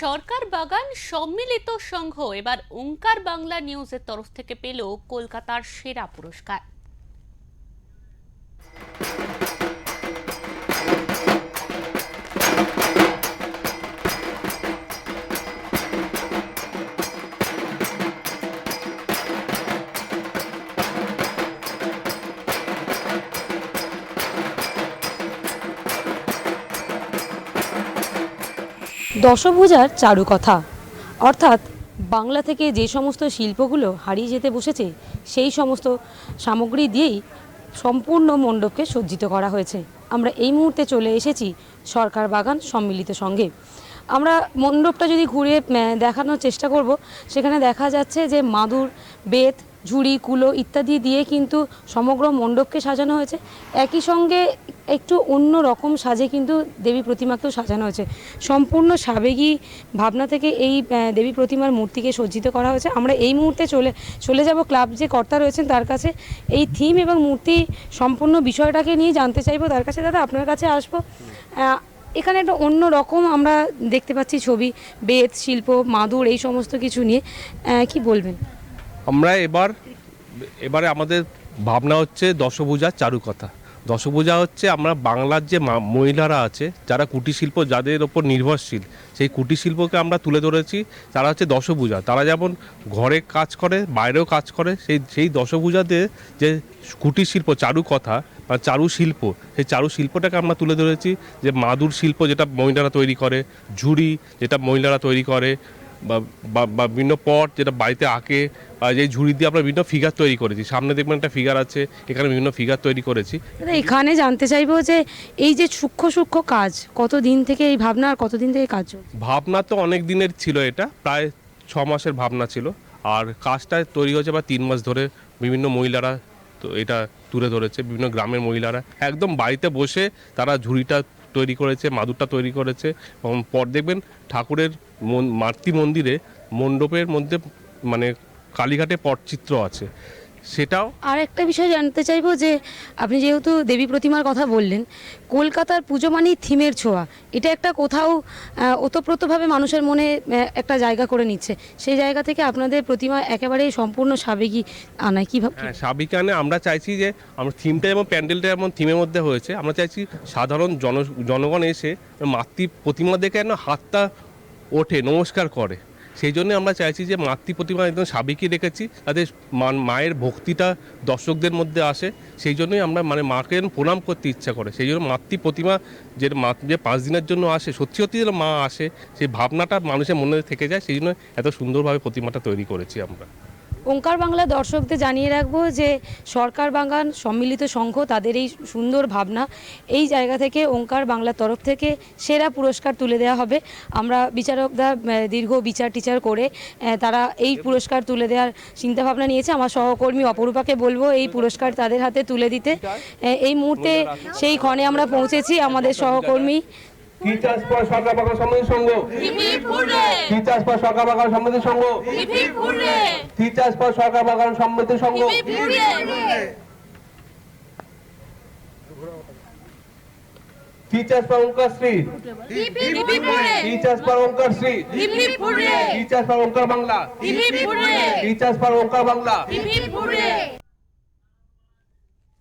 সরকার বাগান সম্মিলিত সংঘ এবার ওঙ্কার বাংলা নিউজের তরফ থেকে পেল কলকাতার সেরা পুরস্কার। দশভুজার চারুকথা। অর্থাৎ বাংলা থেকে যে সমস্ত শিল্পগুলো হারিয়ে যেতে বসেছে, সেই সমস্ত সামগ্রী দিয়েই সম্পূর্ণ মণ্ডপকে সজ্জিত করা হয়েছে। আমরা এই মুহূর্তে চলে এসেছি সরকার বাগান সম্মিলিত সঙ্গে। আমরা মণ্ডপটা যদি ঘুরে দেখানোর চেষ্টা করব, সেখানে দেখা যাচ্ছে যে মাদুর, বেত ঝুড়ি, কুলো ইত্যাদি দিয়ে কিন্তু সমগ্র মণ্ডপকে সাজানো হয়েছে। একই সঙ্গে একটু অন্য রকম সাজে কিন্তু দেবী প্রতিমাকেও সাজানো হয়েছে। সম্পূর্ণ সাবেগী ভাবনা থেকে এই দেবী প্রতিমার মূর্তিকে সজ্জিত করা হয়েছে। আমরা এই মুহূর্তে চলে চলে যাব ক্লাব যে কর্তা রয়েছেন তার কাছে। এই থিম এবং মূর্তি সম্পূর্ণ বিষয়টাকে নিয়ে জানতে চাইব তার কাছে। দাদা, আপনার কাছে আসব। এখানে একটা অন্য রকম আমরা দেখতে পাচ্ছি ছবি বেত শিল্প, মাদুর এই সমস্ত কিছু নিয়ে। কি বলবেন? আমরা এবার, এবারে আমাদের ভাবনা হচ্ছে দশভূজা চারুকথা। দশভূজা হচ্ছে আমরা বাংলার যে মহিলারা আছে, যারা কুটির শিল্প যাদের ওপর নির্ভরশীল, সেই কুটির শিল্পকে আমরা তুলে ধরেছি, তারা হচ্ছে দশভূজা। তারা যেমন ঘরে কাজ করে, বাইরেও কাজ করে, সেই সেই দশভূজাতে যে কুটির শিল্প চারুকথা বা চারু শিল্প সেই চারু শিল্পটাকে আমরা তুলে ধরেছি, যে মাদুর শিল্প যেটা মহিলারা তৈরি করে, ঝুড়ি যেটা মহিলারা তৈরি করে বা বিভিন্ন পট যেটা বাড়িতে আঁকে বা যে ঝুড়ি দিয়ে আমরা বিভিন্ন ফিগার তৈরি করেছি। সামনে দেখবেন একটা ফিগার আছে এখানে বিভিন্ন ফিগার তৈরি করেছি। এখানে জানতে চাইব যে এই যে সূক্ষ্ম সূক্ষ্ম কাজ কত দিন থেকে এই ভাবনা আর কতদিন থেকে কাজ ভাবনা তো অনেক দিনের ছিল এটা প্রায় ছ মাসের ভাবনা ছিল। আর কাজটা তৈরি হয়েছে বা তিন মাস ধরে বিভিন্ন মহিলারা তো এটা তুলে ধরেছে বিভিন্ন গ্রামের মহিলারা। একদম বাড়িতে বসে তারা ঝুড়িটা তৈরি করেছে, মাদুরটা তৈরি করেছে এবং পর দেখবেন ঠাকুরের মাতৃ মন্দিরে মণ্ডপের মধ্যে মানে কালীঘাটে পটচিত্র আছে। সেটাও? আর একটা বিষয় জানতে চাইব যে আপনি যেহেতু দেবী প্রতিমার কথা বললেন কলকাতার পুজো মানেই থিমের ছোঁয়া। এটা একটা কোথাও ওতপ্রোতভাবে মানুষের মনে একটা জায়গা করে নিচ্ছে। সেই জায়গা থেকে আপনাদের প্রতিমা একেবারেই সম্পূর্ণ সাবেকি আনায় কীভাবে হ্যাঁ আনে। আমরা চাইছি যে আমরা থিমটা এবং প্যান্ডেলটা যেমন থিমের মধ্যে হয়েছে। আমরা চাইছি সাধারণ জন জনগণ এসে মাতৃ প্রতিমা দেখে যেন হাতটা ওঠে নমস্কার করে। সেই জন্য আমরা চাইছি যে মাতৃ প্রতিমা একদম সাবিকই রেখেছি তাদের মায়ের ভক্তিটা দর্শকদের মধ্যে আসে। সেই জন্যই আমরা মানে মাকে প্রণাম করতে ইচ্ছা করে। সেই জন্য মাতৃ প্রতিমা যে যে পাঁচ দিনের জন্য আসে, সত্যি সত্যি যেন মা আসে, সেই ভাবনাটা মানুষের মনে থেকে যায়। সেই জন্য এত সুন্দরভাবে প্রতিমাটা তৈরি করেছি আমরা। ওঙ্কার বাংলা দর্শকদের জানিয়ে রাখব যে সরকার বাগান সম্মিলিত সংঘ তাদের এই সুন্দর ভাবনা। এই জায়গা থেকে ওঙ্কার বাংলার তরফ থেকে সেরা পুরস্কার তুলে দেওয়া হবে। আমরা বিচারকরা দীর্ঘ বিচার টিচার করে তারা এই পুরস্কার তুলে দেওয়ার চিন্তাভাবনা নিয়েছে। আমার সহকর্মী অপরূপাকে বলব এই পুরস্কার তাদের হাতে তুলে দিতে। এই মুহূর্তে সেই ক্ষণে আমরা পৌঁছেছি। আমাদের সহকর্মী কি চাষ পর সরকার বাগান সমিতি সংঘ? কি চাষ পর সরকার বাগান সমিতি সংঘ? কি চাষ পর সরকার বাগান সমিতি সংঘ? কি চাষ পর শ্রী? কি চাষ পর শ্রী? কি চাষ পর বাংলা? পর বাংলা?